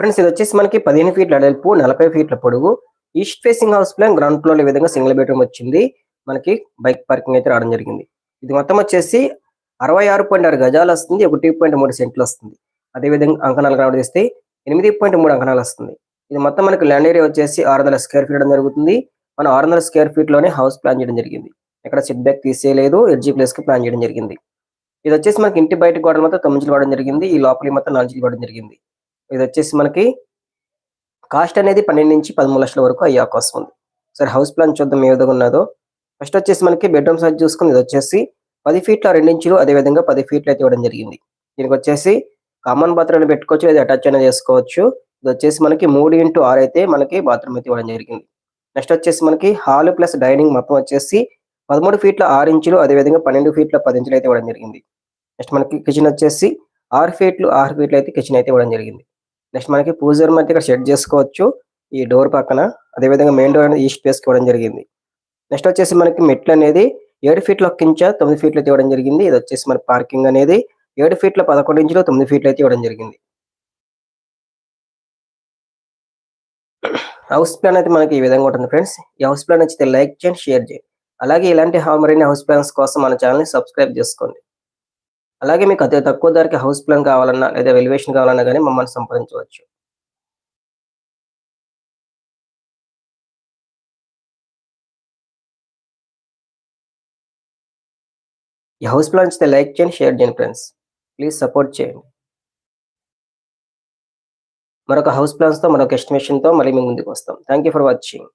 Friends ఇది వచ్చేసి మనకి పదిహేను ఫీట్ల అడల్పు నలభై ఫీట్ల పొడుగు. East facing house plan ground floor ఈ విధంగా సింగిల్ బెడ్రూమ్ వచ్చింది. మనకి బైక్ పార్కింగ్ అయితే రావడం జరిగింది. ఇది మొత్తం వచ్చేసి అరవై ఆరు పాయింట్ ఆరు గజాలు వస్తుంది ఒకటి పాయింట్ మూడు సెంట్లు వస్తుంది. అదేవిధంగా అంకణాలు రావడం చేస్తే ఎనిమిది పాయింట్ మూడు అంకణాలు వస్తుంది. ఇది మొత్తం మనకి ల్యాండ్ ఏరియా వచ్చేసి ఆరు వందల స్క్వేర్ ఫీట్ ఇవ్వడం జరుగుతుంది. మనం ఆరు వందల స్క్వేర్ ఫీట్లోనే హౌస్ ప్లాన్ చేయడం జరిగింది. ఇక్కడ సెట్ బ్యాక్ తీసేయలేదు ఎడ్జీ ప్లేస్కి ప్లాన్ చేయడం జరిగింది. ఇది వచ్చేసి మనకి ఇంటి బయట గోడలు మొత్తం తొమ్మిది వాడడం జరిగింది. ఈ లోపలి మొత్తం నాలుగు ఇవ్వడం జరిగింది. ఇది వచ్చేసి మనకి కాస్ట్ అనేది పన్నెండు నుంచి పదమూడు లక్షల వరకు అయ్యే అవకాశం ఉంది. సరే హౌస్ ప్లాన్ చూద్దాం ఏ విధంగా ఉన్నదో. ఫస్ట్ వచ్చేసి మనకి బెడ్రూమ్ సైజ్ చూసుకుని ఇది వచ్చేసి పది ఫీట్ల రెండు ఇంచులు అదే విధంగా పది ఫీట్లు అయితే ఇవ్వడం జరిగింది. దీనికి వచ్చేసి కామన్ బాత్రూమ్ పెట్టుకోవచ్చు లేదా అటాచ్ అయినా చేసుకోవచ్చు. ఇది వచ్చేసి మనకి మూడు ఇంటూ ఆరు అయితే మనకి బాత్రూమ్ అయితే ఇవ్వడం జరిగింది. నెక్స్ట్ వచ్చేసి మనకి హాల్ ప్లస్ డైనింగ్ మొత్తం వచ్చేసి పదమూడు ఫీట్ల ఆరు ఇంచులు అదే విధంగా పన్నెండు ఫీట్ల పది ఇంచులు అయితే ఇవ్వడం జరిగింది. నెక్స్ట్ మనకి కిచెన్ వచ్చేసి ఆరు ఫీట్లు ఆరు ఫీట్లు అయితే కిచెన్ అయితే ఇవ్వడం జరిగింది. నెక్స్ట్ మనకి పూజర్ మధ్య ఇక్కడ షెడ్ చేసుకోవచ్చు. ఈ డోర్ పక్కన అదే విధంగా మెయిన్ డోర్ అనేది ఈస్ట్ ఫేస్కి ఇవ్వడం జరిగింది. నెక్స్ట్ వచ్చేసి మనకి మెట్లు అనేది ఏడు ఫీట్ల ఒక ఇంచ తొమ్మిది ఫీట్లు అయితే ఇవ్వడం జరిగింది. ఇది వచ్చేసి మన పార్కింగ్ అనేది ఏడు ఫీట్ల పదకొండు ఇంచులు తొమ్మిది ఫీట్లు అయితే ఇవ్వడం జరిగింది. హౌస్ ప్లాన్ అయితే మనకి ఈ విధంగా ఉంటుంది ఫ్రెండ్స్ ఈ హౌస్ ప్లాన్ నచ్చితే లైక్ చేయండి షేర్ చేయండి. అలాగే ఇలాంటి హౌ- మరిన్ని హౌస్ ప్లాన్స్ కోసం మన ఛానల్ని సబ్స్క్రైబ్ చేసుకోండి. అలాగే మీకు అతి తక్కువ ధరకి హౌస్ ప్లాన్ కావాలన్నా లేదా వెలివేషన్ కావాలన్నా కానీ మమ్మల్ని సంప్రదించవచ్చు. ఈ హౌస్ ప్లాన్ ఇస్తే లైక్ చేయండి షేర్ చేయండి ఫ్రెండ్స్. ప్లీజ్ సపోర్ట్ చేయండి. మరొక హౌస్ ప్లాన్స్తో మరొక ఎస్టిమేషన్తో మళ్ళీ మీ ముందుకు వస్తాం. Thank you for watching.